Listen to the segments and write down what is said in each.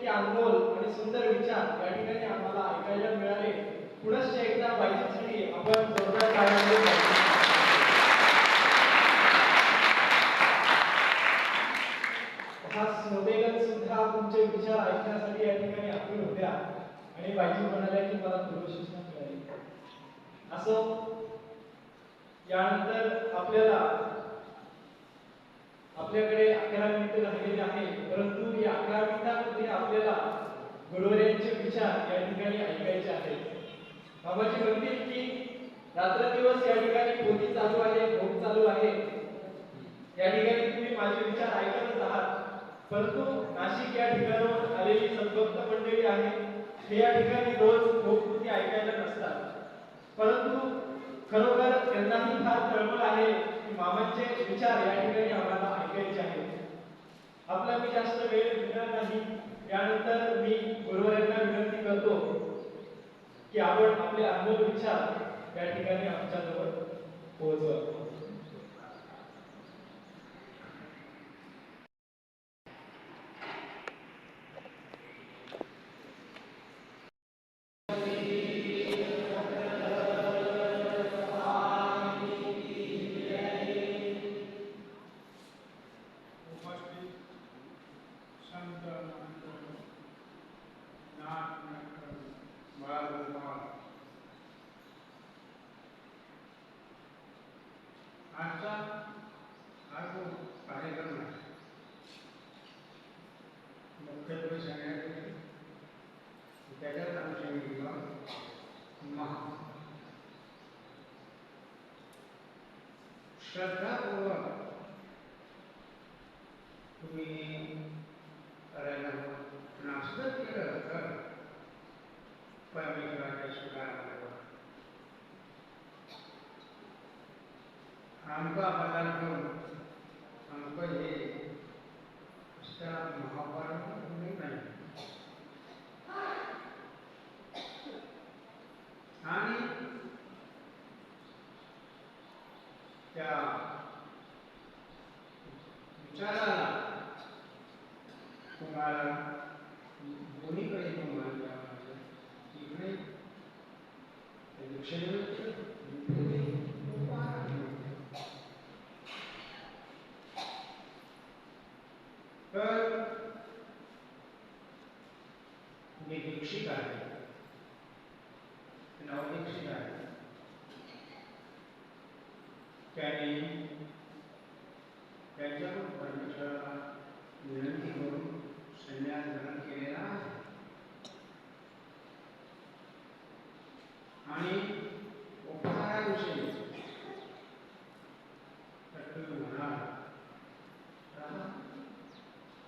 इतके अनमोल आणि सुंदर विचार या ठिकाणी आम्हाला ऐकायला मिळाले. पुनश्च एकदा बाईजीसाठी आपण जोरदार कार्यालय हा सुद्धा तुमचे विचार ऐकण्यासाठी या ठिकाणी आतुर होत्या आणि बाईजी म्हणाल्या की मला पूर्वसूचना मिळाली. असं यानंतर आपल्याला आपल्याकडे अकरा मिनिटं राहिलेली आहे परंतु या अकरा मिनिटांमध्ये आपल्याला गुरुवर्यांचे विचार या ठिकाणी ऐकायचे आहेत. बाबाजी म्हणतील की रात्रदिवस या ठिकाणी पोती चालू आहे भोग चालू आहे. या ठिकाणी तुम्ही माझे विचार ऐकतच आहात. परंतु नाशिक या ठिकाणावर आलेली सद्भक्त मंडळी आहे हे या ठिकाणी रोज भोगपूर्ती ऐकायला नसतात. परंतु खरोखर त्यांनाही फार तळमळ आहे की मामांचे विचार या ठिकाणी आम्हाला ऐकायचे आहेत आपला मी जास्त वेळ घेणार नाही. त्यानंतर मी गुरुवारांना विनंती करतो की आपण आपले अनुभव विचार या ठिकाणी आमच्याजवळ पोहोचवा. श्रद्धापूर्वक तुम्ही करायला हवं पण केलं तर परमेश्वराच्या स्वीकाराला आमका पदार्थ आमकं हे अशा महाभारत नाही आणि त्या विचाराला तुम्हाला दोन्हीकडे तुम्हाला इकडे. तर मी दीक्षित आहे. नवदीक्षित आहे. त्याने त्यांच्याकडून परमेश्वराला विनंती करून संन्यास ग्रहण केलेला आहे आणि उपहाराविषयी तर तुम्ही म्हणाल "रामा,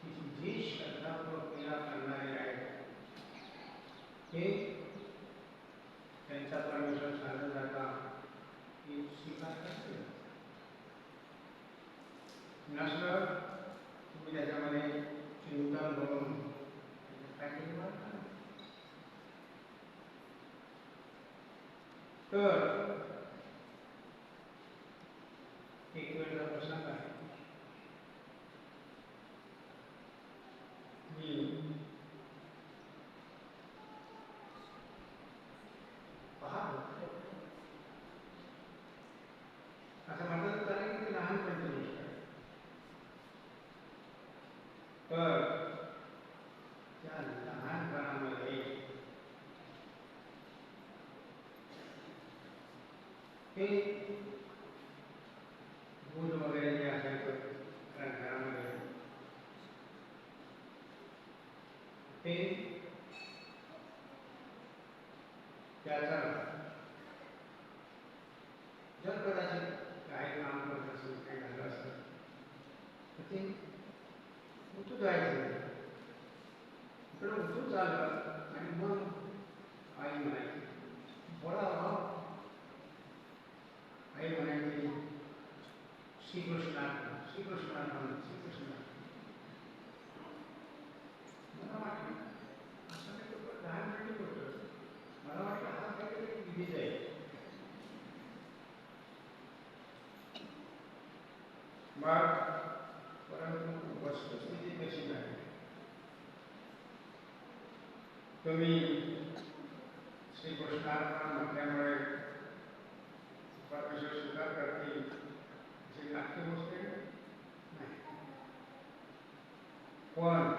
की जी श्रद्धापूर्वक क्रिया करणारे आहेत ते त्यांचा परमेश्वर साधन जाता हे स्वीकार करतील नसलं तुम्ही त्याच्यामध्ये चिंतन करून काहीतरी वाद करा. तर एक वेळचा प्रसंग आहे मी पाहत होतो. असं म्हणतात चालेल की ती लहानपणची गोष्ट आहे तर त्या लहानपणामध्ये ते दूध वगैरे जे असायचं घरामध्ये. ते त्याचा काहीतरी विधीच आहे मग परंतु वस्तुस्थिती कशी नाही तुम्ही श्रीकृष्णार्पण म्हटल्यामुळे परमेश्वर स्वीकार करतील अशी नाट्य गोष्ट आहे? नाही पण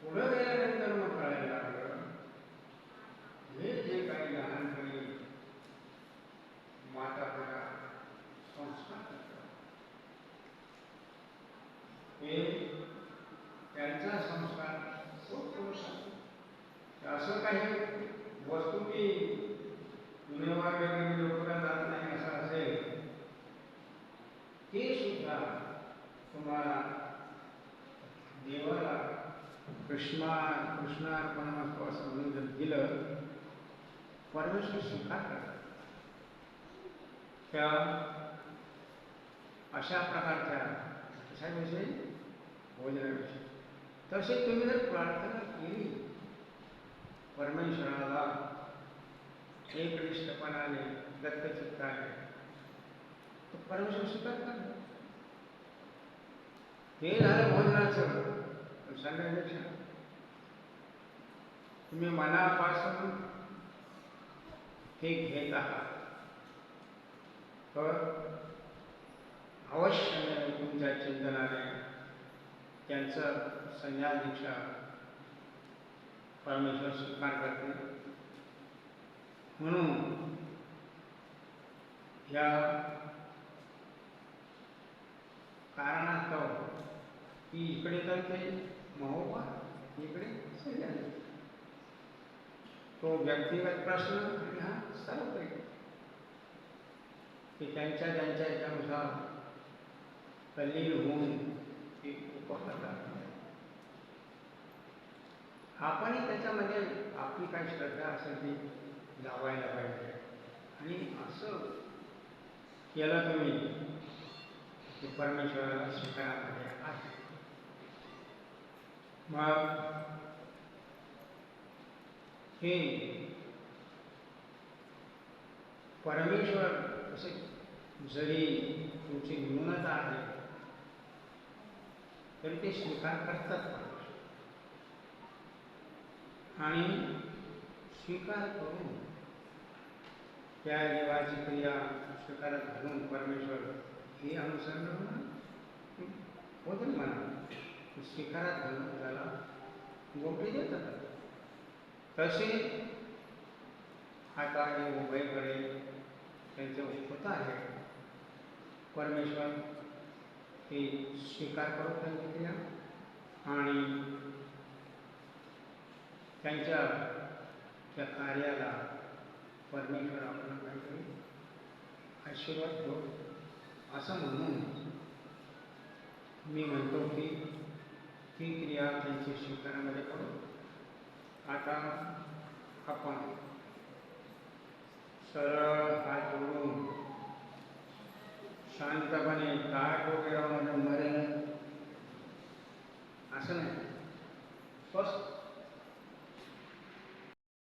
पुढं गेल्यानंतर मग कळायला लागलं हे जे काही लहानपणी माता पिता संस्कार करतात हे त्यांचा संस्कार खूप पुरुष असतो असं काही वस्तू की दुनियावर वगैरे लोकांना जात नाही असं असेल ते सुद्धा तुम्हाला देवाला कृष्णा कृष्णार्पण असं म्हणून जर दिलं परमेश्वर स्वीकार करतात. त्या अशा प्रकारच्या कशाविषयी? भोजनाविषयी. तसे तुम्ही जर प्रार्थना केली परमेश्वराला एकनिष्ठपणाने दत्तचित्ताने तर परमेश्वर स्वीकार करणार हे झालं भोजनाचं. सांगण्यापेक्षा तुम्ही मनापासून हे घेत आहात. तर अवश्य तुमच्या चिंतनाने त्यांचं संन्यास दीक्षा परमेश्वर स्वीकार करते. म्हणून या कारणास्तव की इकडे तर ते महोबा इकडे संन्यास तो व्यक्तिगत प्रश्न आणि हा सार्वत्रिक की त्यांच्या त्यांच्या याच्यानुसार तल्लीन होऊन ती उपकरतात आपणही त्याच्यामध्ये आपली काय श्रद्धा असेल ती लावायला पाहिजे. आणि असं केलं तुम्ही की परमेश्वराला स्वीकारामध्ये आहे. मग हे परमेश्वर असे जरी तुमची न्यूनता आहे तरी ते स्वीकार करतात आणि स्वीकार करून त्या देवाची क्रिया स्वीकारात घालून परमेश्वर हे अनुसरण म्हणा होतं म्हणा. स्वीकारात घालून त्याला गोपी देतात. तसे आता हे उभयकडे त्यांचे होत आहे. परमेश्वर हे स्वीकार करून त्यांची क्रिया आणि त्यांच्या त्या कार्याला परमेश्वर आपण काहीतरी आशीर्वाद देऊ. असं म्हणून मी म्हणतो की ती क्रिया त्यांची स्वीकारामध्ये करू. આટા આપવાનું. સરળ હાથ જોડવું શાંત